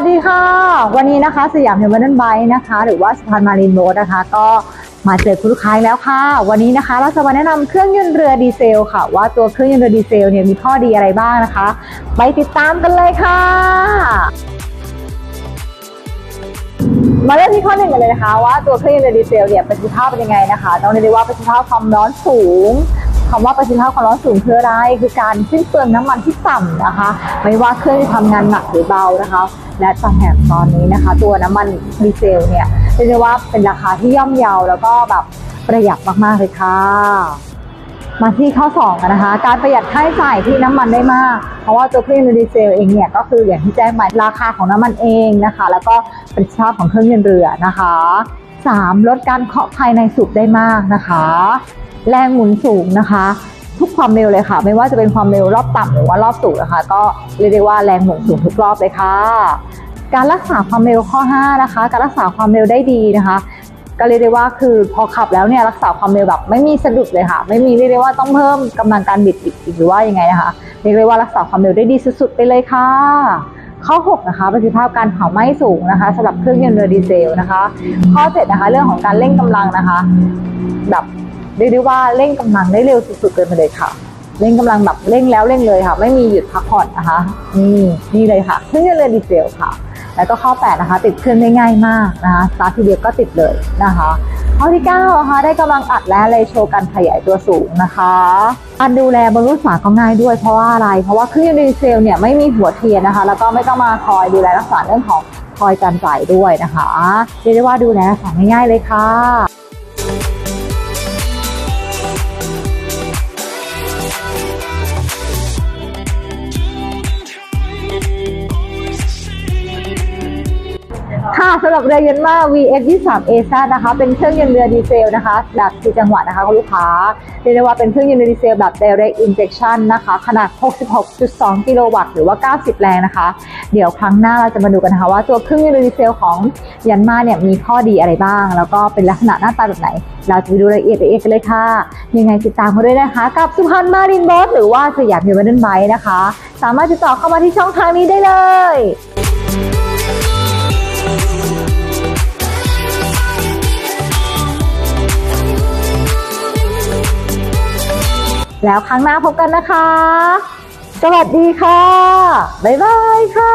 วัสดีค่ะ วันนี้นะคะสยามเฮลเมนไบนะคะ หรือว่าสะพานมารีนโรดนะคะ ก็มาเจอคุณลูกค้าอีกแล้วค่ะ วันนี้นะคะ เราจะมาแนะนำเครื่องยนต์เรือดีเซลค่ะ ว่าตัวเครื่องยนต์เรือดีเซลเนี่ยมีข้อดีอะไรบ้างนะคะ ไปติดตามกันเลยค่ะ มาเริ่มที่ข้อหนึ่งกันเลยนะคะ ว่าตัวเครื่องยนต์เรือดีเซลเนี่ยประสิทธิภาพเป็นยังไงนะคะ ต้องเรียกได้ว่าประสิทธิภาพความร้อนสูง คำว่าประสิทธิภาพความร้อนสูงคืออะไร คือการสิ้นเปลืองน้ำมันที่ต่ำนะคะ ไม่ว่าเครื่องจะทำงานหนักหรือเบานะคะ และตอนแถมตอนนี้นะคะ ตัวน้ำมันดีเซลเนี่ยเรียกได้ว่าเป็นราคาที่ย่อมเยาแล้วก็แบบประหยัดมากๆเลยค่ะมาที่ข้อ2กันนะคะ การประหยัดค่าใช้จ่ายที่น้ำมันได้มาก เพราะว่าตัวเครื่องยนต์ดีเซลเองเนี่ยก็คืออย่างที่แจ้งไปราคาของน้ำมันเองนะคะ แล้วก็ประสิทธิภาพของเครื่องยนต์เรือนะคะ 3. ลดการเคาะภายในสูบได้มากนะคะ แรงหมุนสูงนะคะ ทุกความเร็วเลยค่ะ ไม่ว่าจะเป็นความเร็วรอบต่ำหรือว่ารอบสูงนะคะ ก็เรียกได้ว่าแรงหมุนสูงทุกรอบเลยค่ะ การรักษาความเร็วข้อ 5 นะคะ การรักษาความเร็วได้ดีนะคะก็เรียกได้ว่าคือพอขับแล้วเนี่ยรักษาความเร็วแบบไม่มีสะดุดเลยค่ะ ไม่มีเรียกได้ว่าต้องเพิ่มกำลังการบิดอีกหรือว่ายังไงนะคะเรียกได้ว่ารักษาความเร็วได้ดีสุดๆไปเลยค่ะ ข้อ 6 นะคะประสิทธิภาพการเผาไหม้สูงนะคะสำหรับเครื่องยนต์เรือดีเซลนะคะ ข้อ7นะคะเรื่องของการเร่งกำลังนะคะ แบบ เรียกได้ว่าเร่งกำลังได้เร็วสุดๆเลยไปเลยค่ะ เร่งกำลังแบบเร่งแล้วเร่งเลยค่ะ ไม่มีหยุดพักผ่อนนะคะนี่นี่เลยค่ะเครื่องยนต์เรือดีเซลค่ะ แล้วก็ข้อ 8 นะคะ ติดเครื่องได้ง่ายมากนะคะสตาร์ททีเดียวก็ติดเลยนะคะข้อที่9นะคะได้กำลังอัดและเลยโชว์การขยายตัวสูงนะคะการดูแลบนรถฝาก็ง่ายด้วยเพราะว่าอะไร เพราะว่าเครื่องยนต์ดีเซลเนี่ยไม่มีหัวเทียนนะคะ แล้วก็ไม่ต้องมาคอยดูแลรักษาเรื่องของคอยการจ่ายด้วยนะคะเรียกได้ว่าดูแลรักษาง่ายๆเลยค่ะ ค่ะสำหรับเรือยนต์มา VX 23 AZ นะคะ เป็นเครื่องยนต์เรือดีเซลนะคะ แบบสี่จังหวะนะคะคุณลูกค้า เรียกได้ว่าเป็นเครื่องยนต์เรือดีเซลแบบ direct injection นะคะ ขนาด 66.2 กิโลวัตต์หรือว่า 90 แรงนะคะ เดี๋ยวครั้งหน้าเราจะมาดูกันนะคะว่าตัวเครื่องยนต์เรือดีเซลของยันมาเนี่ยมีข้อดีอะไรบ้าง แล้วก็เป็นลักษณะหน้าตาแบบไหน เราจะไปดูรายละเอียดละเอียดกันเลยค่ะ ยังไงติดตามกันด้วยนะคะ กับสุพรรณมารินบอสหรือว่าสยามเฮเวนไบนะคะ สามารถติดต่อเข้ามาที่ช่องทางนี้ได้เลย แล้วครั้งหน้าพบกันนะคะ สวัสดีค่ะ บ๊ายบายค่ะ